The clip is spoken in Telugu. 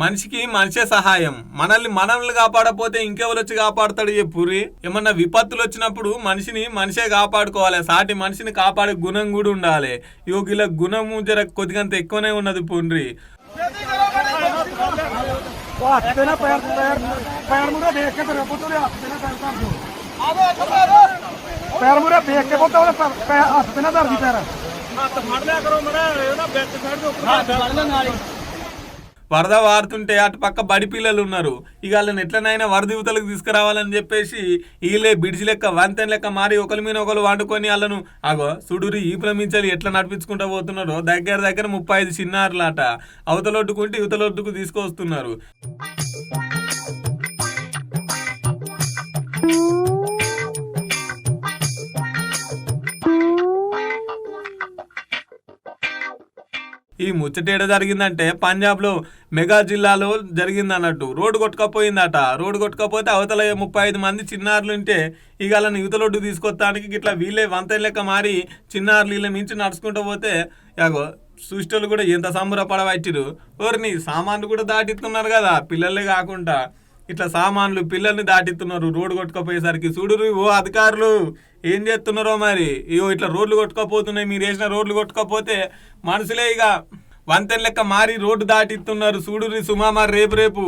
మనిషికి మనిషే సహాయం మనల్ని మనల్ని కాపాడపోతే ఇంకెవరు వచ్చి కాపాడతాడు చెప్పుర్రి ఏమన్నా విపత్తులు వచ్చినప్పుడు మనిషిని మనిషే కాపాడుకోవాలి సాటి మనిషిని కాపాడే గుణం కూడా ఉండాలి యోగిల గుణము జర కొద్దిగంత ఎక్కువనే ఉన్నది పుండ్రి ਉਹ ਹੱਥ ਤੇ ਨਾ ਪੈਰ ਪੈਰ ਪੈਰ ਮੂਰੇ ਦੇਖ ਕੇ ਫਿਰ ਪੁੱਤ ਉਹਦੇ ਹੱਥ ਤੇ ਨਾ ਪੈਰ ਧਰ ਦਿਓ ਪੈਰ ਮੂਰੇ ਦੇਖ ਕੇ ਪੁੱਤ ਉਹਦੇ ਪੈਰ- ਪੈਰ ਹੱਥ ਤੇ ਨਾ ਧਰਦੀ ਪੈਰ వరద వారుతుంటే అటు పక్క బడి పిల్లలు ఉన్నారు ఇక వాళ్ళని ఎట్లనైనా వరద యువతలకు తీసుకురావాలని చెప్పేసి వీళ్ళే బిడిచి లెక్క వంతెన లెక్క మారి ఒకరి మీద ఒకరు వండుకొని వాళ్ళను అగో సుడురి ఈపుల మించాలి ఎట్లా నడిపించుకుంటూ పోతున్నారో దగ్గర దగ్గర ముప్పై ఐదు చిన్నారులాట అవతలొడ్డుకుంటే యువతలొడ్డుకు తీసుకొస్తున్నారు ఈ ముచ్చటేడ జరిగిందంటే పంజాబ్లో మెగా జిల్లాలో జరిగింది అన్నట్టు రోడ్డు కొట్టుకపోయిందట. రోడ్డు కొట్టుకపోతే అవతల ముప్పై ఐదు మంది చిన్నారులు ఉంటే ఇక వాళ్ళని యువతలొడ్డు తీసుకొస్తానికి ఇట్లా వీళ్ళే వంతెన లెక్క మారి చిన్నారులు వీళ్ళ మించి నడుచుకుంటూ పోతే యాగో సృష్టిలు కూడా ఎంత సంబరపడవచ్చిరు ఓరిని సామాన్లు కూడా దాటిస్తున్నారు కదా. పిల్లలే కాకుండా. ఇట్లా సామాన్లు పిల్లల్ని దాటిస్తున్నారు. రోడ్డు కొట్టుకపోయేసరికి చూడురు ఓ అధికారులు. ఏం చేస్తున్నారో మరి? ఇగో ఇట్లా రోడ్లు కొట్టుకపోతున్నాయి. మీరు వేసిన రోడ్లు కొట్టుకపోతే మనుషులే ఇక వంతెన లెక్క మారి రోడ్డు దాటిస్తున్నారు. చూడురి సుమా మరి రేపు రేపు.